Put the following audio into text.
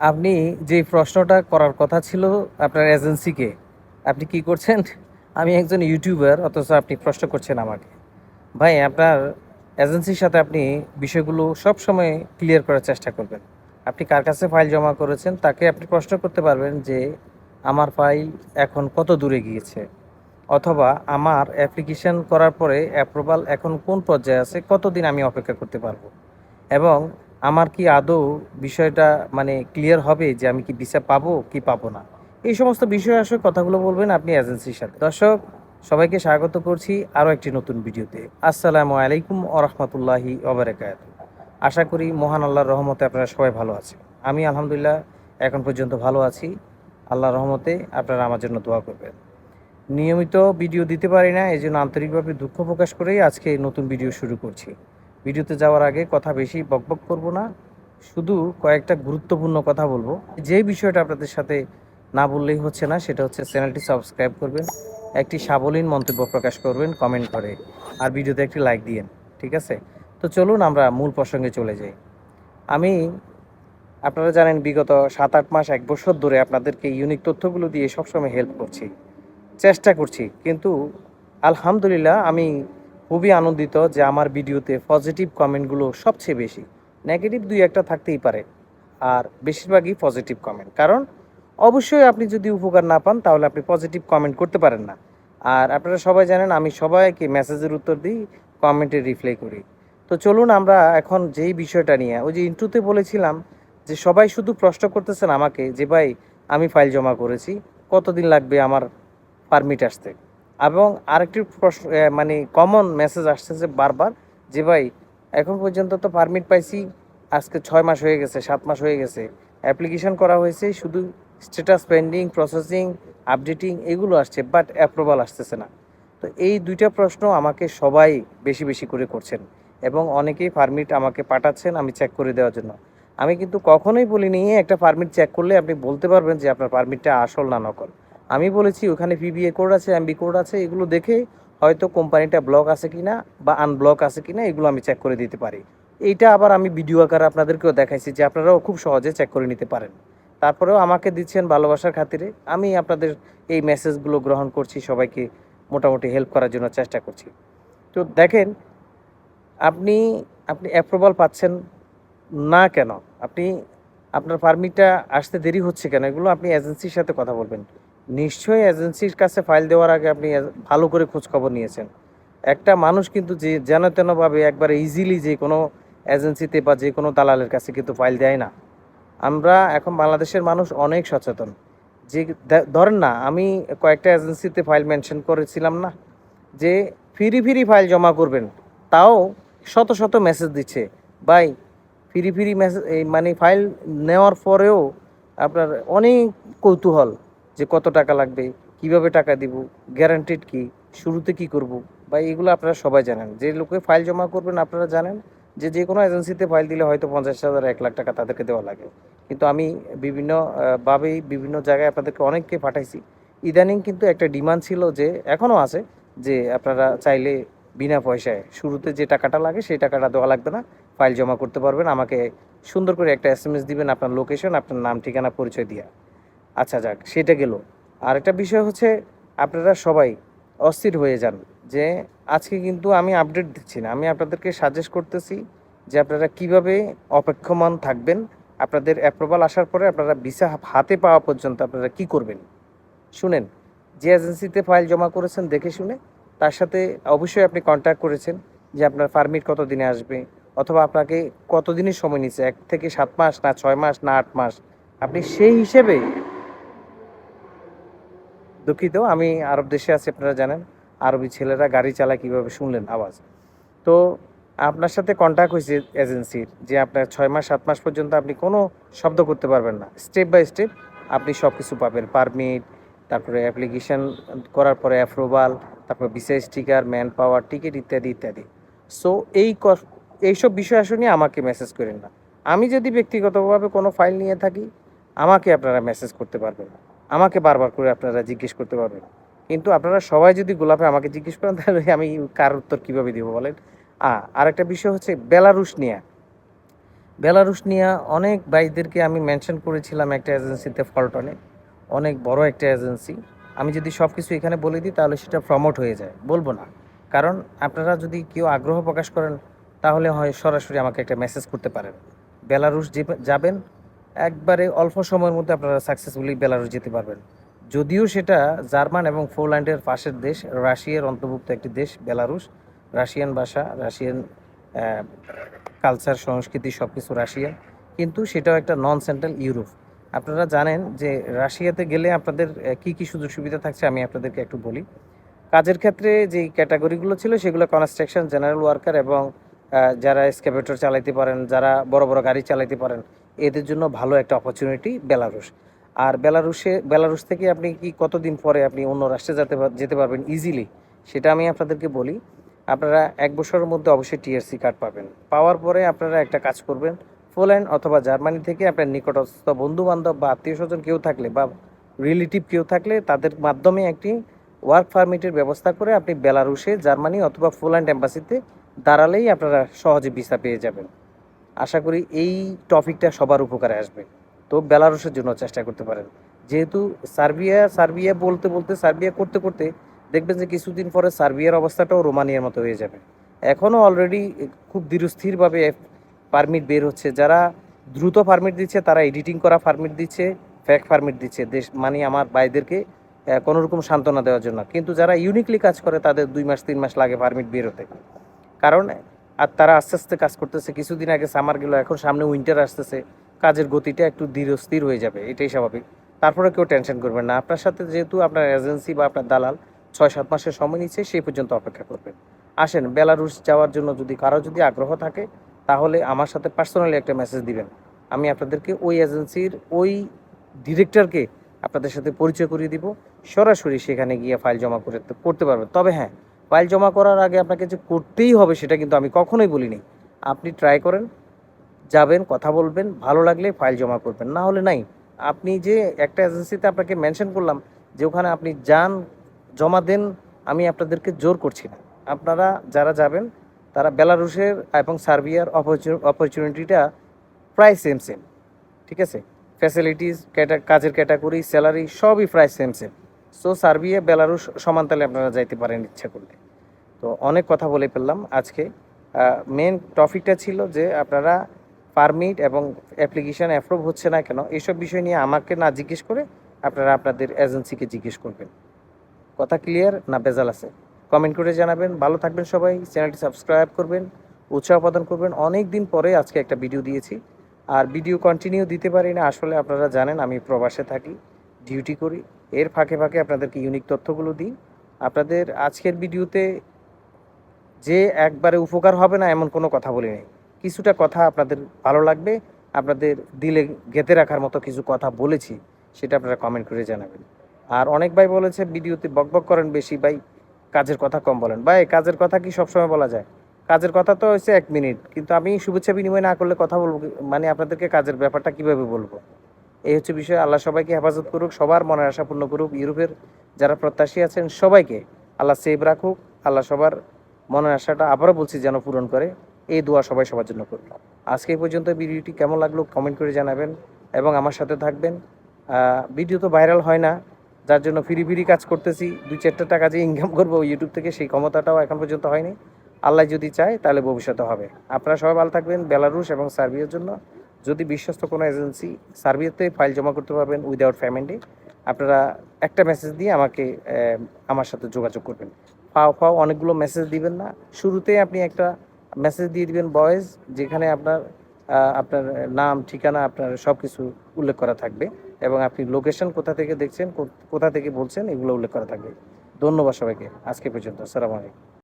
আপনি যে প্রশ্নটা করার কথা ছিল আপনার এজেন্সিকে, আপনি কি করছেন? আমি একজন ইউটিউবার, অথচ আপনি প্রশ্ন করছেন আমাকে। ভাই, আপনার এজেন্সির সাথে আপনি বিষয়গুলো সব সময় ক্লিয়ার করার চেষ্টা করবেন। আপনি কার কাছে ফাইল জমা করেছেন, তাকে আপনি প্রশ্ন করতে পারবেন যে, আমার ফাইল এখন কত দূরে গিয়েছে? অথবা, আমার অ্যাপ্লিকেশন করার পরে অ্যাপ্রুভাল এখন কোন পর্যায়ে আছে, কতদিন আমি অপেক্ষা করতে পারব? এবং আমার কি আদৌ বিষয়টা মানে ক্লিয়ার হবে যে আমি কি ভিসা পাবো কি পাবো না? এই সমস্ত বিষয় আসলে কথাগুলো বলবেন আপনি এজেন্সির সাথে। দর্শক, সবাইকে স্বাগত করছি আরও একটি নতুন ভিডিওতে। আসসালামু আলাইকুম ওরহমতুল্লাহি ওবরাকাত আশা করি মহান আল্লাহর রহমতে আপনারা সবাই ভালো আছেন। আমি আলহামদুলিল্লাহ এখন পর্যন্ত ভালো আছি। আল্লাহর রহমতে আপনারা আমার জন্য দোয়া করবেন। নিয়মিত ভিডিও দিতে পারি না এই জন্য আন্তরিকভাবে দুঃখ প্রকাশ করেই আজকে নতুন ভিডিও শুরু করছি। ভিডিওতে যাওয়ার আগে কথা বেশি বকবক করব না। শুধু কয়েকটা গুরুত্বপূর্ণ কথা বলব। যে বিষয়টা আপনাদের সাথে না বললেই হচ্ছে না, সেটা হচ্ছে চ্যানেলটি সাবস্ক্রাইব করবেন, একটি সাবলীন মন্তব্য প্রকাশ করবেন কমেন্ট করে, আর ভিডিওতে একটি লাইক দিয়েন, ঠিক আছে? তো চলুন আমরা মূল প্রসঙ্গে চলে যাই। আমি, আপনারা জানেন, বিগত সাত আট মাস, এক বছর ধরে আপনাদেরকে ইউনিক তথ্যগুলো দিয়ে সবসময় হেল্প করছি, চেষ্টা করছি। কিন্তু আলহামদুলিল্লাহ আমি খুবই আনন্দিত যে আমার ভিডিওতে পজিটিভ কমেন্টগুলো সবচেয়ে বেশি। নেগেটিভ দুই একটা থাকতেই পারে, আর বেশিরভাগই পজিটিভ কমেন্ট কারণ অবশ্যই আপনি যদি উপকার না পান, তাহলে আপনি পজিটিভ কমেন্ট করতে পারেন না। আর আপনারা সবাই জানেন, আমি সবাইকে মেসেজের উত্তর দিই কমেন্টে রিপ্লাই করি। তো চলুন আমরা এখন যেই বিষয়টা নিয়ে, ওই যে ইন্টুতে বলেছিলাম যে সবাই শুধু প্রশ্ন করতেছেন আমাকে যে, ভাই, আমি ফাইল জমা করেছি, কতদিন লাগবে আমার পারমিট আসতে? এবং আরেকটি প্রশ্ন মানে কমন মেসেজ আসতেছে বারবার যে ভাই, এখন পর্যন্ত তো পারমিট পাইছি, আজকে ছয় মাস হয়ে গেছে, সাত মাস হয়ে গেছে। অ্যাপ্লিকেশন করা হয়েছে, শুধু স্ট্যাটাস পেন্ডিং প্রসেসিং আপডেটিং এগুলো আসছে বাট অ্যাপ্রুভাল আসতেছে না। তো এই দুইটা প্রশ্ন আমাকে সবাই বেশি বেশি করে করছেন এবং অনেকেই পারমিট আমাকে পাঠাচ্ছেন আমি চেক করে দেওয়ার জন্য। আমি কিন্তু কখনোই বলিনি একটা পারমিট চেক করলে আপনি বলতে পারবেন যে আপনার পারমিটটা আসল না নকল। আমি বলেছি, ওখানে পিবিএ কোড আছে এমবি কোড আছে, এগুলো দেখে হয়তো কোম্পানিটা ব্লক আছে কি না বা আনব্লক আছে কি না এগুলো আমি চেক করে দিতে পারি। এইটা আবার আমি ভিডিও আকারে আপনাদেরকেও দেখাইছি যে আপনারাও খুব সহজে চেক করে নিতে পারেন। তারপরেও আমাকে দিচ্ছেন ভালোবাসার খাতিরে। আমি আপনাদের এই মেসেজগুলো গ্রহণ করছি, সবাইকে মোটামুটি হেল্প করার জন্য চেষ্টা করছি। তো দেখেন, আপনি আপনি অ্যাপ্রুভাল পাচ্ছেন না কেন? আপনি, আপনার পারমিটটা আসতে দেরি হচ্ছে কেন? এগুলো আপনি এজেন্সির সাথে কথা বলবেন। নিশ্চয়ই এজেন্সির কাছে ফাইল দেওয়ার আগে আপনি ভালো করে খোঁজখবর নিয়েছেন। একটা মানুষ কিন্তু যে যেন তেনভাবে একবারে ইজিলি যে কোনো এজেন্সিতে বা যে কোনো দালালের কাছে কিন্তু ফাইল দেয় না। আমরা এখন বাংলাদেশের মানুষ অনেক সচেতন। যে ধরেন না, আমি কয়েকটা এজেন্সিতে ফাইল মেনশন করেছিলাম না, যে ফিরি ফিরি ফাইল জমা করবেন, তাও শত শত মেসেজ দিচ্ছে। ভাই, ফিরি ফিরি মেসেজ মানে ফাইল নেওয়ার পরেও আপনার অনেক কৌতূহল। যে কত টাকা লাগবে কীভাবে টাকা দিব গ্যারান্টিড কি শুরুতে কি করব? বা এগুলো আপনারা সবাই জানেন। যে লোকে ফাইল জমা করবেন আপনারা জানেন যে যে কোনো এজেন্সিতে ফাইল দিলে হয়তো পঞ্চাশ হাজার এক লাখ টাকা তাদেরকে দেওয়া লাগে। কিন্তু আমি বিভিন্ন আহ, ভাবেই বিভিন্ন জায়গায় আপনাদেরকে অনেককে পাঠাইছি। ইদানিং কিন্তু একটা ডিমান্ড ছিল যে এখনও আছে যে আপনারা চাইলে বিনা পয়সায় শুরুতে যে টাকাটা লাগে সেই টাকাটা দেওয়া লাগবে না। ফাইল জমা করতে পারবেন আমাকে সুন্দর করে একটা এস এম এস দিবেন আপনার লোকেশন আপনার নাম ঠিকানা পরিচয় দিয়া। আচ্ছা যাক, সেটা গেল। আর একটা বিষয় হচ্ছে, আপনারা সবাই অস্থির হয়ে যান যে, আজকে কিন্তু আমি আপডেট দিচ্ছি না। আমি আপনাদেরকে সাজেস্ট করতেছি যে, আপনারা কীভাবে অপেক্ষমান থাকবেন, আপনাদের অ্যাপ্রুভাল আসার পরে আপনারা ভিসা হাতে পাওয়া পর্যন্ত আপনারা কি করবেন? শুনেন, যে এজেন্সিতে ফাইল জমা করেছেন দেখে শুনে, তার সাথে অবশ্যই আপনি কন্ট্যাক্ট করেছেন যে, আপনার পারমিট কত দিনে আসবে, অথবা আপনাকে কত দিনের সময় নিচ্ছে, এক থেকে সাত মাস না ছয় মাস না আট মাস। আপনি সেই হিসেবে দুঃখিত, আমি আরব দেশে আছি, আপনারা জানেন। আরবি ছেলেরা গাড়ি চালায় কীভাবে শুনলেন আওয়াজ। তো আপনার সাথে কন্ট্যাক্ট হয়েছে এজেন্সির যে আপনার ছয় মাস, সাত মাস পর্যন্ত আপনি কোনো শব্দ করতে পারবেন না। স্টেপ বাই স্টেপ আপনি সব কিছু পাবেন। পারমিট তারপরে অ্যাপ্লিকেশন করার পরে অ্যাপ্রুভাল তারপরে visa sticker manpower ticket ইত্যাদি ইত্যাদি। সো এই এইসব বিষয় আসলে আমাকে মেসেজ করেন না। আমি যদি ব্যক্তিগতভাবে কোনো ফাইল নিয়ে থাকি, আমাকে আপনারা মেসেজ করতে পারবেন আমাকে বারবার করে আপনারা জিজ্ঞেস করতে পারবেন। কিন্তু আপনারা সবাই যদি গোলাপে আমাকে জিজ্ঞেস করেন, তাহলে আমি কার উত্তর কীভাবে দিব বলেন? আর আরেকটা বিষয় হচ্ছে বেলারুশ নিয়া। বেলারুশ নিয়া অনেক ভাইদেরকে আমি মেনশন করেছিলাম একটা এজেন্সিতে ফলটনে অনেক বড় একটা এজেন্সি আমি যদি সব কিছু এখানে বলে দিই, তাহলে সেটা প্রমোট হয়ে যায়। বলব না। কারণ আপনারা যদি কেউ আগ্রহ প্রকাশ করেন, তাহলে হয় সরাসরি আমাকে একটা মেসেজ করতে পারেন। বেলারুশ যাবেন একবারে অল্প সময়ের মধ্যে আপনারা সাকসেসফুলি বেলারুশ যেতে পারবেন। যদিও সেটা জার্মান এবং পোল্যান্ডের পাশের দেশ, রাশিয়ার অন্তর্ভুক্ত একটি দেশ বেলারুশ রাশিয়ান ভাষা রাশিয়ান কালচার সংস্কৃতি সব কিছু রাশিয়ান কিন্তু সেটাও একটা নন সেন্ট্রাল ইউরোপ আপনারা জানেন যে রাশিয়াতে গেলে আপনাদের কি কি সুযোগ সুবিধা থাকছে আমি আপনাদেরকে একটু বলি। কাজের ক্ষেত্রে যে ক্যাটাগরিগুলো ছিল সেগুলো কনস্ট্রাকশন জেনারেল ওয়ার্কার এবং যারা এসকেভেটর চালাইতে পারেন, যারা বড় বড় গাড়ি চালাইতে পারেন এদের জন্য ভালো একটা অপরচুনিটি বেলারুশ আর বেলারুশে বেলারুশ থেকে আপনি কি কতদিন পরে আপনি অন্য রাষ্ট্রে যেতে যেতে পারবেন ইজিলি সেটা আমি আপনাদেরকে বলি। আপনারা এক বছরের মধ্যে অবশ্যই টিআরসি কার্ড পাবেন। পাওয়ার পরে আপনারা একটা কাজ করবেন পোল্যান্ড অথবা জার্মানি থেকে আপনার নিকটস্থ বন্ধু বান্ধব বা আত্মীয় স্বজন কেউ থাকলে বা রিলেটিভ কেউ থাকলে তাদের মাধ্যমে একটি ওয়ার্ক পারমিটের ব্যবস্থা করে আপনি বেলারুশে জার্মানি অথবা পোল্যান্ড এম্বাসিতে দাঁড়ালেই আপনারা সহজে ভিসা পেয়ে যাবেন। আশা করি এই টপিকটা সবার উপকারে আসবে। তো বেলারুশের জন্য চেষ্টা করতে পারেন। যেহেতু সার্বিয়া সার্বিয়া বলতে বলতে সার্বিয়া করতে করতে দেখবেন যে কিছুদিন পরে সার্বিয়ার অবস্থাটাও রোমানিয়ার মতো হয়ে যাবে। এখনও অলরেডি খুব ধীরস্থিরভাবে পারমিট বের হচ্ছে। যারা দ্রুত পারমিট দিচ্ছে তারা এডিটিং করা পারমিট দিচ্ছে ফ্যাক পারমিট দিচ্ছে। দেশ মানে আমার ভাইদেরকে আহ, কোনো রকম সান্ত্বনা দেওয়ার জন্য। কিন্তু যারা ইউনিকলি কাজ করে তাদের দুই মাস তিন মাস লাগে পারমিট বের হতে কারণ আর তারা আস্তে আস্তে কাজ করতেছে। কিছুদিন আগে সামার গেল, এখন সামনে উইন্টার আসতেছে। কাজের গতিটা একটু ধীরস্থির হয়ে যাবে, এটাই স্বাভাবিক। তারপরে কেউ টেনশন করবেন না। আপনার সাথে যেহেতু আপনার এজেন্সি বা আপনার দালাল ছয় সাত মাসের সময় নিচ্ছে, সেই পর্যন্ত অপেক্ষা করবেন। আসেন বেলারুস যাওয়ার জন্য যদি কারও যদি আগ্রহ থাকে, তাহলে আমার সাথে পার্সোনালি একটা মেসেজ দিবেন। আমি আপনাদেরকে ওই এজেন্সির ওই ডিরেক্টরকে আপনাদের সাথে পরিচয় করিয়ে দিব। সরাসরি সেখানে গিয়ে ফাইল জমা করে করতে পারবেন। তবে হ্যাঁ ফাইল জমা করার আগে আপনাকে যে করতেই হবে সেটা কিন্তু আমি কখনোই বলিনি। আপনি ট্রাই করেন, যাবেন, কথা বলবেন, ভালো লাগলে ফাইল জমা করবেন। না হলে নাই। আপনি যে একটা এজেন্সিতে আপনাকে মেনশন করলাম যে ওখানে আপনি যান, জমা দেন, আমি আপনাদেরকে জোর করছি না। আপনারা যারা যাবেন, তারা বেলারুশের এবং সার্বিয়ার অপরচুনিটিটা প্রায় সেম সেম ঠিক আছে? ফ্যাসিলিটিস কাজের ক্যাটাগরি স্যালারি সবই প্রায় same same so Serbia, Belarus সমানতালে আপনারা যাইতে পারেন ইচ্ছা করলে। তো অনেক কথা বলে ফেললাম আজকে। মেন টপিকটা ছিল যে আপনারা পারমিট এবং অ্যাপ্লিকেশান অ্যাপ্রুভ হচ্ছে না কেন এইসব বিষয় নিয়ে আমাকে না জিজ্ঞেস করে আপনারা আপনাদের এজেন্সিকে জিজ্ঞেস করবেন। কথা ক্লিয়ার না বেজাল আছে? কমেন্ট করে জানাবেন। ভালো থাকবেন সবাই। চ্যানেলটি সাবস্ক্রাইব করবেন। উৎসাহ প্রদান করবেন। অনেক দিন পরে আজকে একটা ভিডিও দিয়েছি। আর ভিডিও কন্টিনিউ দিতে পারি না, আসলে আপনারা জানেন আমি প্রবাসে থাকি ডিউটি করি। এর ফাঁকে ফাঁকে আপনাদেরকে ইউনিক তথ্যগুলো দিই। আপনাদের আজকের ভিডিওতে যে একবারে উপকার হবে না এমন কোনো কথা বলি নেই কিছুটা কথা আপনাদের ভালো লাগবে, আপনাদের দিলে গেঁথে রাখার মতো কিছু কথা বলেছি, সেটা আপনারা কমেন্ট করে জানাবেন। আর অনেক ভাই বলেছে, ভিডিওতে বকবক করেন বেশি, ভাই কাজের কথা কম বলেন। ভাই, কাজের কথা কি সবসময় বলা যায়? কাজের কথা তো হচ্ছে এক মিনিট কিন্তু আমি শুভেচ্ছা বিনিময় না করলে কথা বলব মানে আপনাদেরকে কাজের ব্যাপারটা কীভাবে বলব? এই হচ্ছে বিষয়। আল্লাহ সবাইকে হেফাজত করুক, সবার মনের আশা পূর্ণ করুক। ইউরোপের যারা প্রত্যাশী আছেন, সবাইকে আল্লাহ সেভ রাখুক। আল্লাহ সবার মনের আশাটা আবারও বলছি যেন পূরণ করে। এই দোয়া সবাই সবার জন্য করুন আজকে এই পর্যন্ত ভিডিওটি কেমন লাগল কমেন্ট করে জানাবেন এবং আমার সাথে থাকবেন। ভিডিও তো ভাইরাল হয় না, যার জন্য ফিরি ফিরি কাজ করতেছি। দুই চারটা টাকা যে ইনকাম করব ইউটিউব থেকে, সেই ক্ষমতাটাও এখন পর্যন্ত হয়নি। আল্লাহ যদি চায়, তাহলে ভবিষ্যতে হবে। আপনারা সবাই ভালো থাকবেন, বেলারুশ এবং সার্বিয়ার জন্য। যদি বিশ্বস্ত কোনো এজেন্সি সার্বিয়াতে ফাইল জমা করতে পারবেন উইদাউট পেমেন্টে, আপনারা একটা মেসেজ দিয়ে আমাকে আমার সাথে যোগাযোগ করবেন। ফাও ফাও অনেকগুলো মেসেজ দিবেন না। শুরুতে আপনি একটা মেসেজ দিয়ে দিবেন বয়েজ, যেখানে আপনার আপনার নাম, ঠিকানা, আপনার সব কিছু উল্লেখ করা থাকবে এবং আপনি লোকেশন কোথা থেকে দেখছেন কোথা থেকে বলছেন, এগুলো উল্লেখ করা থাকবে। ধন্যবাদ সবাইকে। আজকে পর্যন্ত। আসসালামু আলাইকুম।